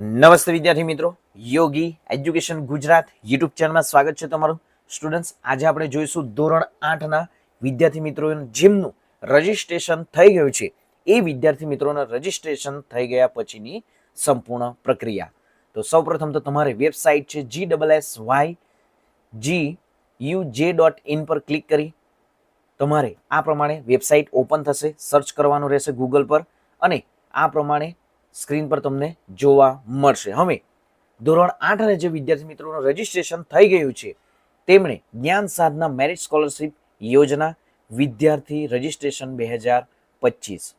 નમસ્તે વિદ્યાર્થી મિત્રો. યોગી એજ્યુકેશન ગુજરાત યુટ્યુબ ચેનલમાં સ્વાગત છે તમારું. સ્ટુડન્ટ્સ, આજે આપણે જોઈશું ધોરણ આઠના વિદ્યાર્થી મિત્રો જેમનું રજિસ્ટ્રેશન થઈ ગયું છે. એ વિદ્યાર્થી મિત્રોના રજિસ્ટ્રેશન થઈ ગયા પછીની સંપૂર્ણ પ્રક્રિયા. તો સૌપ્રથમ તો તમારે વેબસાઇટ છે G double S Y G U J dot in પર ક્લિક કરી. તમારે આ પ્રમાણે વેબસાઇટ ઓપન થશે, સર્ચ કરવાનું રહેશે ગૂગલ પર અને આ પ્રમાણે સ્ક્રીન પર તમને જોવા મળશે. હવે, ધોરણ આઠ અને જે વિદ્યાર્થી મિત્રોનું રજિસ્ટ્રેશન થઈ ગયું છે, તેમણે જ્ઞાન સાધના મેરિટ સ્કોલરશિપ યોજના વિદ્યાર્થી રજિસ્ટ્રેશન બે હજાર પચીસ.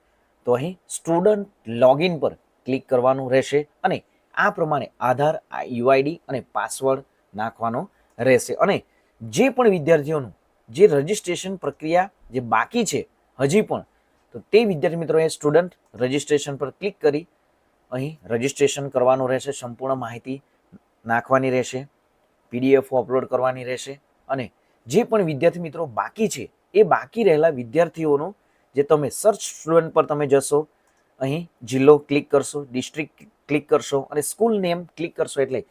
તો અહીં સ્ટુડન્ટ લોગિન પર ક્લિક કરવાનું રહેશે અને આ પ્રમાણે આધાર યુઆઈડી અને પાસવર્ડ નાખવાનો રહેશે. અને જે પણ વિદ્યાર્થીઓનું જે રજિસ્ટ્રેશન પ્રક્રિયા જે બાકી છે, હજી પણ, તો તે વિદ્યાર્થી મિત્રોએ સ્ટુડન્ટ રજિસ્ટ્રેશન પર ક્લિક કરી અહીં રજિસ્ટ્રેશન કરવાનું રહેશે, સંપૂર્ણ માહિતી નાખવાની રહેશે પીડીએફ અપલોડ કરવાની રહેશે અને જે પણ વિદ્યાર્થી મિત્રો બાકી છે, એ બાકી રહેલા વિદ્યાર્થીઓનું જે તમે સર્ચ સ્ટુડન્ટ પર તમે જશો, અહીં જિલ્લો ક્લિક કરશો ડિસ્ટ્રિક્ટ ક્લિક કરશો અને સ્કૂલ નેમ ક્લિક કરશો એટલે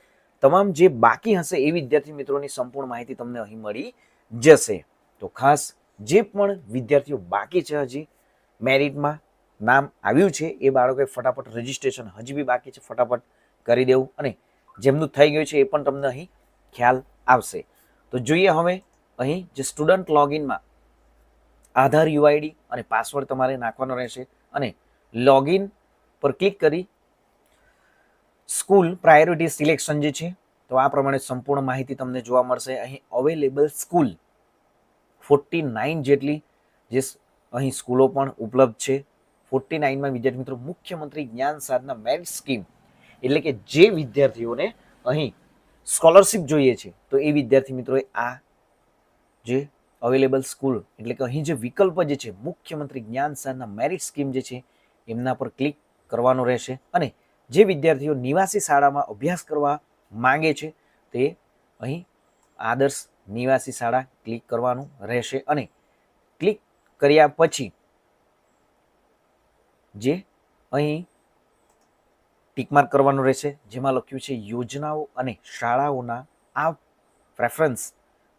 તમામ જે બાકી હશે એ વિદ્યાર્થી મિત્રોની સંપૂર્ણ માહિતી તમને અહીં મળી જશે. તો ખાસ જે પણ વિદ્યાર્થીઓ બાકી છે હજી મેરિટમાં નામ આવ્યું છે, એ બાળકોએ ફટાફટ રજિસ્ટ્રેશન હજી બી બાકી છે, ફટાફટ કરી દેવું અને જેમનું થઈ ગયું છે એ પણ તમને અહીં ખ્યાલ આવશે. તો જોઈએ હવે અહીં જે સ્ટુડન્ટ લોગિનમાં આધાર યુઆઈડી અને પાસવર્ડ તમારે નાખવાનો રહેશે અને લોગિન પર ક્લિક કરી સ્કૂલ પ્રાયોરિટી સિલેક્શન જે છે, તો આ પ્રમાણે સંપૂર્ણ માહિતી તમને જોવા મળશે. અહીં અવેલેબલ સ્કૂલ ફોર્ટી નાઇન જેટલી જે અહીં સ્કૂલો પણ ઉપલબ્ધ છે. ફોર્ટી નાઇનમાં વિદ્યાર્થી મિત્રો મુખ્યમંત્રી જ્ઞાન સાધના મેરિટ સ્કીમ એટલે કે જે વિદ્યાર્થીઓને અહીં સ્કોલરશિપ જોઈએ છે, તો એ વિદ્યાર્થી મિત્રોએ આ જે અવેલેબલ સ્કૂલ એટલે કે અહીં જે વિકલ્પ જે છે, મુખ્યમંત્રી જ્ઞાન સાધના મેરિટ સ્કીમ જે છે, એમના પર ક્લિક કરવાનો રહેશે અને જે વિદ્યાર્થીઓ નિવાસી શાળામાં અભ્યાસ કરવા માંગે છે, તે અહીં આદર્શ નિવાસી શાળા ક્લિક કરવાનું રહેશે અને ક્લિક કર્યા પછી જે અહીં ટીકમાર્ક કરવાનું રહેશે, જેમાં લખ્યું છે, યોજનાઓ અને શાળાઓના આ પ્રેફરન્સ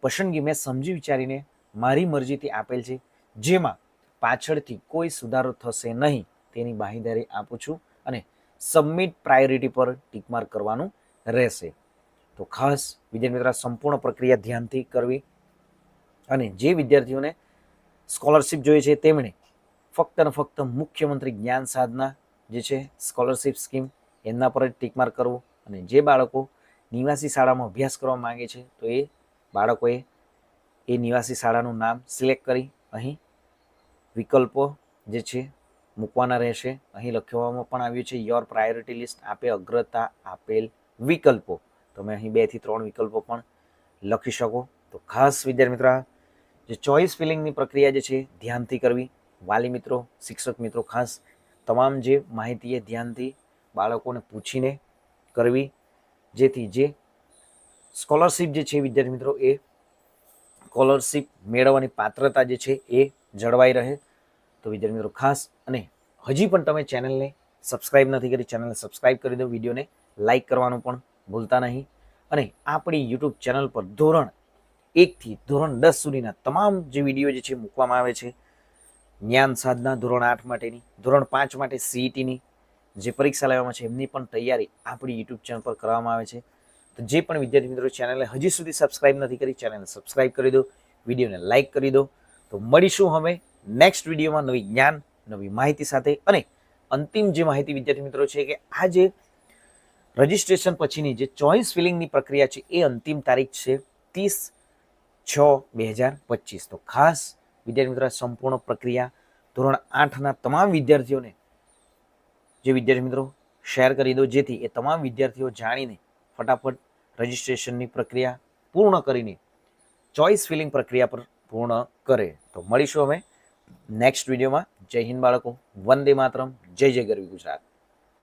પસંદગી મેં સમજી વિચારીને મારી મરજીથી આપેલ છે, જેમાં પાછળથી કોઈ સુધારો થશે નહીં તેની બાહીદારી આપું છું અને સબમિટ પ્રાયોરિટી પર ટીકમાર્ક કરવાનું રહેશે. તો ખાસ વિદ્યાર્થી મિત્રો, સંપૂર્ણ પ્રક્રિયા ધ્યાનથી કરવી અને જે વિદ્યાર્થીઓને સ્કોલરશિપ જોઈએ છે, તેમણે ફક્ત ને ફક્ત મુખ્યમંત્રી જ્ઞાન સાધના જે છે સ્કોલરશિપ સ્કીમ એમના પર જ ટીકમાર્ક કરવું અને જે બાળકો નિવાસી શાળામાં અભ્યાસ કરવા માંગે છે, તો એ બાળકોએ એ નિવાસી શાળાનું નામ સિલેક્ટ કરી અહીં વિકલ્પો જે છે, મૂકવાના રહેશે. અહીં લખવામાં પણ આવ્યું છે યોર પ્રાયોરિટી લિસ્ટ આપે અગ્રતા, આપેલ વિકલ્પો. તમે અહીં બેથી ત્રણ વિકલ્પો પણ લખી શકો. તો ખાસ વિદ્યાર્થી મિત્ર, જે ચોઇસ ફિલિંગની પ્રક્રિયા જે છે, ધ્યાનથી કરવી. વાલી મિત્રો, શિક્ષક મિત્રો, ખાસ તમામ જે માહિતી એ ધ્યાનથી બાળકોને પૂછીને કરવી, જેથી જે સ્કોલરશિપ જે છે, વિદ્યાર્થી મિત્રો, એ સ્કોલરશિપ મેળવવાની પાત્રતા જે છે, એ જળવાઈ રહે. તો વિદ્યાર્થી મિત્રો, ખાસ અને હજી પણ તમે ચેનલને સબસ્ક્રાઇબ નથી કરી, ચેનલને સબસ્ક્રાઇબ કરી દો, વિડીયોને લાઇક કરવાનું પણ ભૂલતા નહીં. અને આપણી યુટ્યુબ ચેનલ પર ધોરણ એકથી ધોરણ દસ સુધીના તમામ જે વીડિયો જે છે મૂકવામાં આવે છે. જ્ઞાન સાધના ધોરણ આઠ માટેની, ધોરણ પાંચ માટે સીઈટીની જે પરીક્ષા લેવામાં છે, એમની પણ તૈયારી આપણી યુટ્યુબ ચેનલ પર કરવામાં આવે છે. તો જે પણ વિદ્યાર્થી મિત્રો ચેનલને હજી સુધી સબસ્ક્રાઇબ નથી કરી ચેનલને સબસ્ક્રાઇબ કરી દો, વિડીયોને લાઇક કરી દો. તો મળીશું હવે નેક્સ્ટ વિડીયોમાં નવી જ્ઞાન, નવી માહિતી સાથે અને અંતિમ જે માહિતી વિદ્યાર્થી મિત્રો છે કે આ જે રજિસ્ટ્રેશન પછીની જે ચોઇસ ફિલિંગની પ્રક્રિયા છે, એ અંતિમ તારીખ છે ત્રીસ છ બે હજાર પચીસ. તો ખાસ વિદ્યાર્થી મિત્રો સંપૂર્ણ પ્રક્રિયા ધોરણ આઠના તમામ વિદ્યાર્થીઓને, જે વિદ્યાર્થી મિત્રો શેર કરી દો, જેથી એ તમામ વિદ્યાર્થીઓ જાણીને ફટાફટ રજિસ્ટ્રેશનની પ્રક્રિયા પૂર્ણ કરીને ચોઇસ ફિલિંગ પ્રક્રિયા પર પૂર્ણ કરે. તો મળીશું હવે નેક્સ્ટ વિડીયોમાં જય હિન્દ બાળકો. વંદે માતરમ. જય જય ગરવી ગુજરાત.